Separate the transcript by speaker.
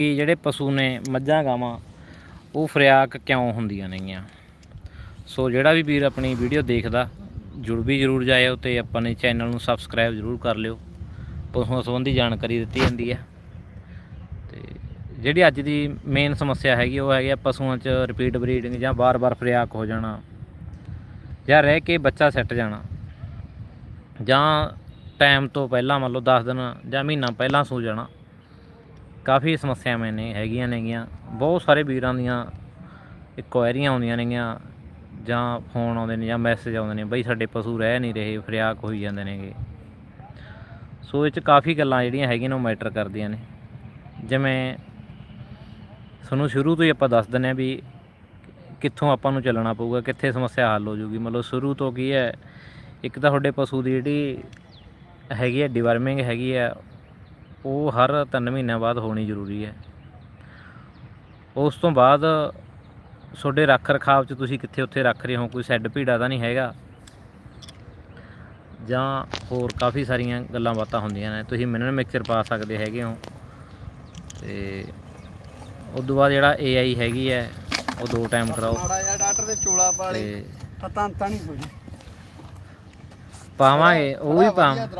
Speaker 1: ਕਿ ਜਿਹੜੇ ਪਸ਼ੂ ਨੇ ਮੱਝਾਂ, ਗਾਵਾਂ, ਉਹ ਫਰਿਆਕ ਕਿਉਂ ਹੁੰਦੀਆਂ ਨੇਗੀਆਂ? ਸੋ ਜਿਹੜਾ ਵੀ ਵੀਰ ਆਪਣੀ ਵੀਡੀਓ ਦੇਖਦਾ ਜੁੜ ਵੀ ਜ਼ਰੂਰ ਜਾਇਓ ਤੇ ਆਪਣੇ ਚੈਨਲ ਨੂੰ ਸਬਸਕ੍ਰਾਈਬ ਜ਼ਰੂਰ ਕਰ ਲਿਓ। ਪਸ਼ੂਆਂ ਸੰਬੰਧੀ ਜਾਣਕਾਰੀ ਦਿੱਤੀ ਜਾਂਦੀ ਹੈ। ਤੇ ਜਿਹੜੀ ਅੱਜ ਦੀ ਮੇਨ ਸਮੱਸਿਆ ਹੈਗੀ, ਉਹ ਹੈਗੀ ਆ ਪਸ਼ੂਆਂ 'ਚ ਰਿਪੀਟ ਬਰੀਡਿੰਗ ਜਾਂ ਬਾਰ-ਬਾਰ ਫਰਿਆਕ ਹੋ ਜਾਣਾ ਜਾਂ ਰਹਿ ਕੇ ਬੱਚਾ ਸੈੱਟ ਜਾਣਾ। ਜਾਂ ਟਾਈਮ ਤੋਂ ਪਹਿਲਾਂ ਮੰਨ ਲਓ 10 ਦਿਨ ਜਾਂ ਮਹੀਨਾ ਪਹਿਲਾਂ ਸੂ ਜਾਣਾ। ਕਾਫੀ ਸਮੱਸਿਆਵਾਂ ਨੇ, ਹੈਗੀਆਂ ਨੇਗੀਆਂ। ਬਹੁਤ ਸਾਰੇ ਵੀਰਾਂ ਦੀਆਂ ਇਨਕੁਆਇਰੀਆਂ ਆਉਂਦੀਆਂ ਨੇਗੀਆਂ, ਜਾਂ ਫੋਨ ਆਉਂਦੇ ਨੇ, ਜਾਂ ਮੈਸੇਜ ਆਉਂਦੇ ਨੇ, ਬਈ ਸਾਡੇ ਪਸ਼ੂ ਰਹਿ ਨਹੀਂ ਰਹੇ, ਫਰਿਆਕ ਹੋਈ ਜਾਂਦੇ ਨੇਗੇ। ਸੋ ਇਹ ਚ ਕਾਫੀ ਗੱਲਾਂ ਜਿਹੜੀਆਂ ਹੈਗੀਆਂ ਨੇ, ਉਹ ਮੈਟਰ ਕਰਦੀਆਂ ਨੇ। ਜਿਵੇਂ ਤੁਹਾਨੂੰ ਸ਼ੁਰੂ ਤੋਂ ਹੀ ਆਪਾਂ ਦੱਸ ਦਿੰਦੇ ਹਾਂ ਵੀ ਕਿੱਥੋਂ ਆਪਾਂ ਨੂੰ ਚੱਲਣਾ ਪਊਗਾ, ਕਿੱਥੇ ਸਮੱਸਿਆ ਹੱਲ ਹੋ ਜੂਗੀ ਮਤਲਬ ਸ਼ੁਰੂ ਤੋਂ ਕੀ ਹੈ, ਇੱਕ ਤਾਂ ਤੁਹਾਡੇ ਪਸ਼ੂ ਦੀ ਜਿਹੜੀ ਹੈਗੀ ਹੈ ਡਿਵਰਮਿੰਗ ਹੈਗੀ ਹੈ ਉਹ ਹਰ 3 ਮਹੀਨਿਆਂ ਬਾਅਦ ਹੋਣੀ ਜ਼ਰੂਰੀ ਹੈ। ਉਸ ਤੋਂ ਬਾਅਦ ਤੁਹਾਡੇ ਰੱਖ ਰਖਾਵ ਚ ਤੁਸੀਂ ਕਿੱਥੇ ਉੱਥੇ ਰੱਖ ਰਹੇ ਹੋ ਕੋਈ ਸੈੱਡ ਭੀੜਾ ਤਾਂ ਨਹੀਂ ਹੈਗਾ? ਜਾਂ ਹੋਰ ਕਾਫੀ ਸਾਰੀਆਂ ਗੱਲਾਂ ਬਾਤਾਂ ਹੁੰਦੀਆਂ ਨੇ ਤੁਸੀਂ ਮਿਨਰਲ ਮਿਕਸਚਰ ਪਾ ਸਕਦੇ ਹੈਗੇ ਹੋ। ਤੇ ਉਸ ਤੋਂ ਬਾਅਦ ਜਿਹੜਾ AI ਹੈਗੀ ਹੈ ਉਹ ਦੋ ਟਾਈਮ ਕਰਾਓ।
Speaker 2: ਮਾੜਾ ਜਿਹਾ ਡਾਕਟਰ ਦੇ ਚੋਲਾ ਪਾ ਲਈ
Speaker 1: ਤੇ
Speaker 2: ਤਾਂ ਤਾਂ ਨਹੀਂ ਕੋਈ
Speaker 1: ਪਾਵਾਂਗੇ ਉਹ ਵੀ ਪਾਵਾਂ।